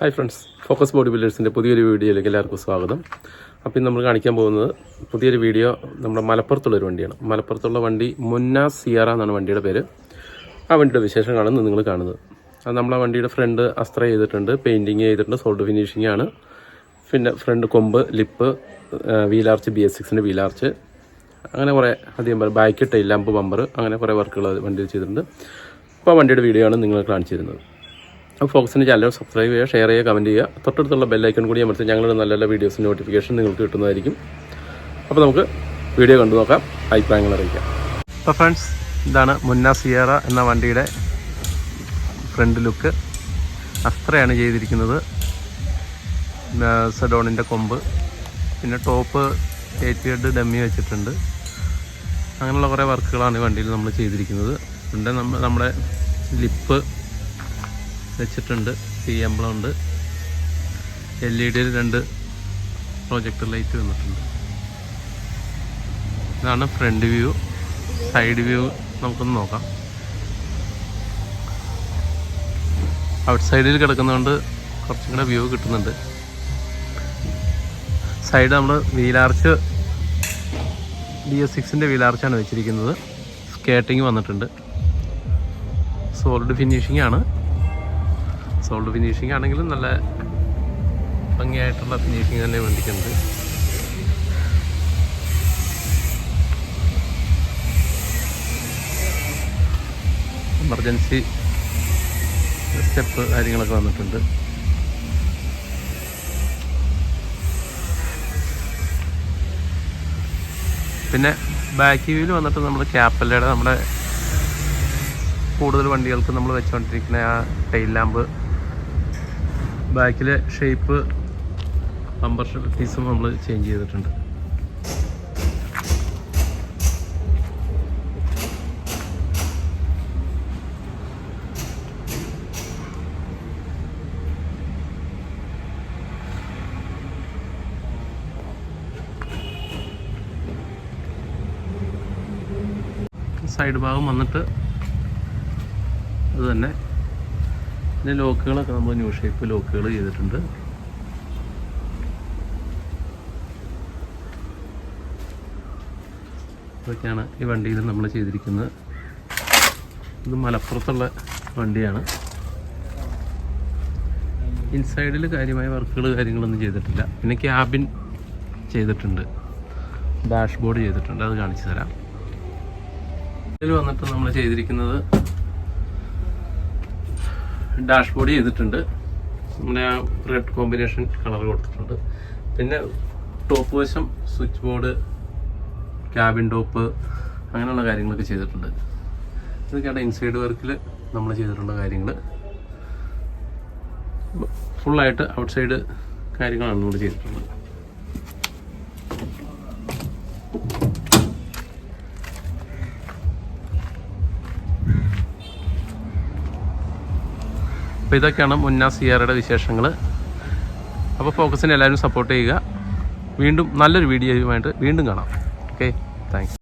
Hi friends focus body ബിൽഡേഴ്സിന്റെ പുതിയൊരു വീഡിയോയിലേക്ക് എല്ലാവർക്കും സ്വാഗതം. ഇന്ന് നമ്മൾ കാണിക്കാൻ പോകുന്നത് പുതിയൊരു വീഡിയോ നമ്മുടെ മലപ്പുറത്തുള്ളൊരു വണ്ടിയാണ്. മലപ്പുറത്തുള്ള വണ്ടി മുന്ന സിയറ എന്നാണ് വണ്ടിയുടെ പേര്. ആ വണ്ടിയുടെ വിശേഷങ്ങളാണ് നിങ്ങൾ കാണുന്നത്. അത് നമ്മളെ വണ്ടിയുടെ ഫ്രണ്ട് അസ്ത്ര ചെയ്തിട്ടുണ്ട് പെയിന്റിങ് ചെയ്തിട്ടുണ്ട് സോൾഡ് ഫിനിഷിംഗ് ആണ്. പിന്നെ ഫ്രണ്ട് കൊമ്പ് lip wheel arch B S സിക്സിന്റെ wheel arch അങ്ങനെ കുറേ അധികം ബാക്ക് ടൈൽ ലംബ് ബമ്പർ അങ്ങനെ കുറേ വർക്കുകൾ വണ്ടിയിൽ ചെയ്തിട്ടുണ്ട്. അപ്പോൾ ആ വണ്ടിയുടെ വീഡിയോ ആണ് നിങ്ങൾ കാണിച്ചു ഫോക്സിന്റെ ചാനൽ സബ്സ്ക്രൈബ് ചെയ്യുക ഷെയർ ചെയ്യുക കമന്റ് ചെയ്യുക. തൊട്ടടുത്തുള്ള ബെല്ലൈക്കൺ കൂടി അമർത്തി ഞങ്ങളുടെ നല്ല നല്ല വീഡിയോസിന്റെ നോട്ടിഫിക്കേഷൻ നിങ്ങൾക്ക് കിട്ടുന്നതായിരിക്കും. അപ്പോൾ നമുക്ക് വീഡിയോ കണ്ടു നോക്കാം അഭിപ്രായങ്ങൾ അറിയിക്കാം. അപ്പോൾ ഫ്രണ്ട്സ് ഇതാണ് മുന്ന സിയറ എന്ന വണ്ടിയുടെ ഫ്രണ്ട് ലുക്ക് അത്രയാണ് ചെയ്തിരിക്കുന്നത്. സെഡോണിന്റെ കൊമ്പ്. പിന്നെ ടോപ്പ് എയ്റ്റ് ഡമ്മി വെച്ചിട്ടുണ്ട്. അങ്ങനെയുള്ള കുറേ വർക്കുകളാണ് ഈ വണ്ടിയിൽ നമ്മൾ ചെയ്തിരിക്കുന്നത്. പിന്നെ നമ്മൾ നമ്മുടെ ലിപ്പ് വെച്ചിട്ടുണ്ട്. സി എംബ്ലം ഉണ്ട് എൽ ഇ ഡിയിൽ രണ്ട് പ്രൊജക്ടർ ലൈറ്റ് വന്നിട്ടുണ്ട്. ഇതാണ് ഫ്രണ്ട് വ്യൂ സൈഡ് വ്യൂ നമുക്കൊന്ന് നോക്കാം. ഔട്ട് സൈഡിൽ കിടക്കുന്നതുകൊണ്ട് കുറച്ചും കൂടെ വ്യൂ കിട്ടുന്നുണ്ട്. സൈഡ് നമ്മൾ വീലാർച്ച് ഡി എസ് സിക്സിന്റെ വീലാർച്ചാണ് വെച്ചിരിക്കുന്നത്. സ്കേട്ടിങ് വന്നിട്ടുണ്ട്. സോളിഡ് ഫിനിഷിംഗ് ആണ്. സോൾഡ് ഫിനിഷിംഗ് ആണെങ്കിലും നല്ല ഭംഗിയായിട്ടുള്ള ഫിനിഷിംഗ് തന്നെ വണ്ടിക്കുണ്ട് എമർജൻസി സ്റ്റെപ്പ് കാര്യങ്ങളൊക്കെ വന്നിട്ടുണ്ട്. പിന്നെ ബാക്ക് വ്യൂവിൽ വന്നിട്ട് നമ്മൾ ക്യാപ്പല്ലയുടെ നമ്മുടെ കൂടുതൽ വണ്ടികൾക്ക് നമ്മൾ വെച്ചുകൊണ്ടിരിക്കുന്ന ആ ടൈൽ ലാമ്പ് ബാക്കിലെ ഷേപ്പ് ബമ്പർ പീസും നമ്മൾ ചേഞ്ച് ചെയ്തിട്ടുണ്ട്. സൈഡ് ഭാഗം വന്നിട്ട് അത് തന്നെ പിന്നെ ലോക്കുകളൊക്കെ നമ്മൾ ന്യൂ ഷേപ്പ് ലോക്കുകൾ ചെയ്തിട്ടുണ്ട്. ഇതൊക്കെയാണ് ഈ വണ്ടിയിൽ നമ്മൾ ചെയ്തിരിക്കുന്നത്. ഇത് മലപ്പുറത്തുള്ള വണ്ടിയാണ്. ഇൻസൈഡിൽ കാര്യമായ വർക്കുകൾ കാര്യങ്ങളൊന്നും ചെയ്തിട്ടില്ല. പിന്നെ ക്യാബിൻ ചെയ്തിട്ടുണ്ട്. ഡാഷ്ബോർഡ് ചെയ്തിട്ടുണ്ട്. അത് കാണിച്ചു തരാം. ഇതിൽ വന്നിട്ട് നമ്മൾ ചെയ്തിരിക്കുന്നത് ഡാഷ്ബോർഡ് ചെയ്തിട്ടുണ്ട്. നമ്മുടെ ആ റെഡ് കോമ്പിനേഷൻ കളർ കൊടുത്തിട്ടുണ്ട്. പിന്നെ ടോപ്പ് വശം സ്വിച്ച് ബോർഡ് ക്യാബിൻ ടോപ്പ് അങ്ങനെയുള്ള കാര്യങ്ങളൊക്കെ ചെയ്തിട്ടുണ്ട്. ഇതൊക്കെയാണ് ഇൻസൈഡ് വർക്കിൽ നമ്മൾ ചെയ്തിട്ടുള്ള കാര്യങ്ങൾ ഫുള്ളായിട്ട് ഔട്ട്സൈഡ് കാര്യങ്ങളാണ് നമ്മൾ ചെയ്തിട്ടുള്ളത്. അപ്പോൾ ഇതൊക്കെയാണ് മുന്ന സിയാറയുടെ വിശേഷങ്ങൾ അപ്പോൾ ഫോക്കസിനെ എല്ലാവരും സപ്പോർട്ട് ചെയ്യുക. വീണ്ടും നല്ലൊരു വീഡിയോയുമായിട്ട് വീണ്ടും കാണാം. Okay thanks